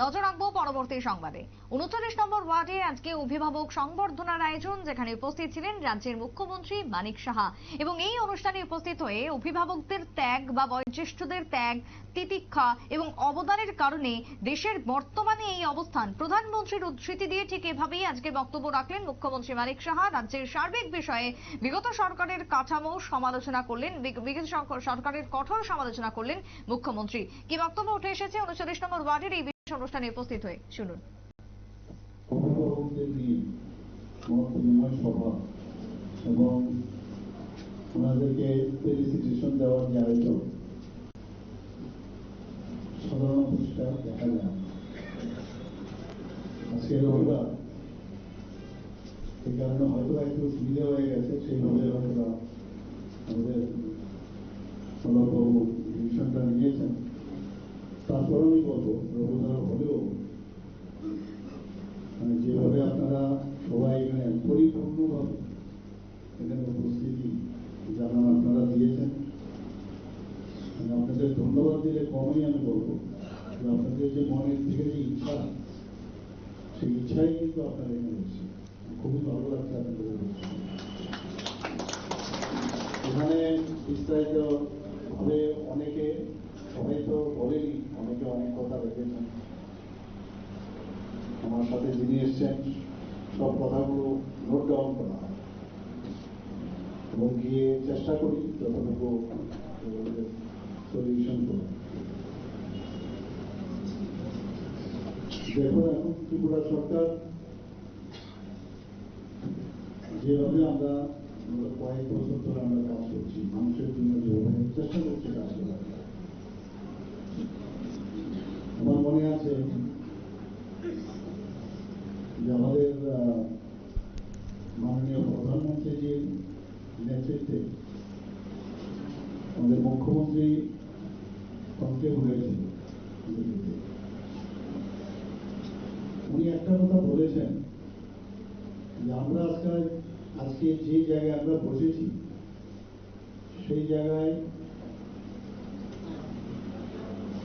নজর রাখব পরবর্তী সংবাদে। উনচল্লিশ নম্বর ওয়ার্ডে আজকে অভিভাবক সংবর্ধনার আয়োজন, যেখানে উপস্থিত ছিলেন রাজ্যের মুখ্যমন্ত্রী মানিক সাহা। এবং এই অনুষ্ঠানে উপস্থিত হয়ে অভিভাবকদের ত্যাগ বা বয়োজ্যেষ্ঠদের ত্যাগ, তিতিক্ষা এবং অবদানের কারণে দেশের বর্তমানে এই অবস্থান। প্রধানমন্ত্রীর উদ্ধৃতি দিয়ে ঠিক এভাবেই আজকে বক্তব্য রাখলেন মুখ্যমন্ত্রী মানিক সাহা। রাজ্যের সার্বিক বিষয়ে বিগত সরকারের কাঠামো সমালোচনা করলেন বিগত সরকারের কঠোর সমালোচনা করলেন মুখ্যমন্ত্রী। কি বক্তব্য উঠে এসেছে? উনচল্লিশ নম্বর ওয়ার্ডের এই অনুষ্ঠানে উপস্থিত হয়ে শুনুন। দেখা যায়। এই কারণে হয়তো একটু সুবিধা হয়ে গেছে, সেইভাবে হয়তো বা আমাদের সৌরভবাবু ডিভিশনটা নিয়েছেন তারপরে আমি বলব হলেও যেভাবে আপনারা সবাই এখানে পরিপূর্ণভাবে এখানে উপস্থিতি জানান আপনারা দিয়েছেন আপনাদের ধন্যবাদ দিলে কমই আমি বলব আপনাদের যে মনের থেকে যে ইচ্ছা সেই ইচ্ছাই কিন্তু আপনারা এখানে এসেছেন খুবই ভালো লাগছে আপনাদের এখানে বিস্তারিত অনেকে সবাই তো বলেনি অনেকে অনেক কথা রেখেছেন আমার সাথে যিনি এসছেন সব কথাগুলো নোট ডাউন করা এবং গিয়ে চেষ্টা করি যতটুকু সলিউশন করা দেখুন এখন ত্রিপুরা সরকার, যেভাবে আমরা আমরা কয়েক বছর ধরে আমরা কাজ করছি, মানুষের জন্য যেভাবে চেষ্টা করছি কাজ করার আমার মনে আছে যে আমাদের আহ, মাননীয় প্রধানমন্ত্রীজির নেতৃত্বে আমাদের মুখ্যমন্ত্রী কনক্লেভ হয়েছিল উনি একটা কথা বলেছেন যে আমরা আজকাল, আজকে যে জায়গায় আমরা বসেছি, সেই জায়গায়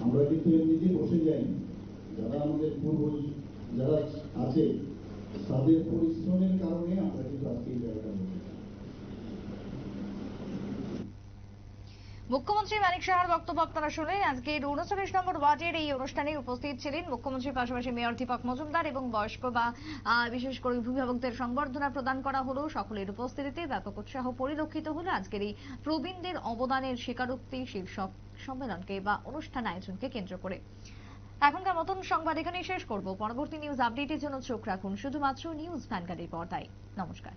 আমরা কিন্তু এমনিতে বসে যাইনি। যারা আমাদের পূর্বজ, যারা আছে তাদের পরিশ্রমের কারণে আমরা কিন্তু আজকে এই জায়গাটা মুখ্যমন্ত্রী মানিক সাহার বক্তব্য আপনারা শুনলেন। আজকের উনচল্লিশ নম্বর ওয়ার্ডের এই অনুষ্ঠানে উপস্থিত ছিলেন মুখ্যমন্ত্রীর পাশাপাশি মেয়র দীপক মজুমদার এবং বয়স্ক বা বিশেষ করে অভিভাবকদের সংবর্ধনা প্রদান করা হলো। সকলের উপস্থিতিতে ব্যাপক উৎসাহ পরিলক্ষিত হলো আজকের এই প্রবীণদের অবদানের স্বীকারোক্তি শীর্ষক সম্মেলনকে বা অনুষ্ঠান আয়োজনকে কেন্দ্র করে। এখনকার মতন সংবাদ এখানেই শেষ করব। পরবর্তী নিউজ আপডেটের জন্য চোখ রাখুন। শুধুমাত্র নিউজ ভ্যানগাড়ির পর্দায়। নমস্কার।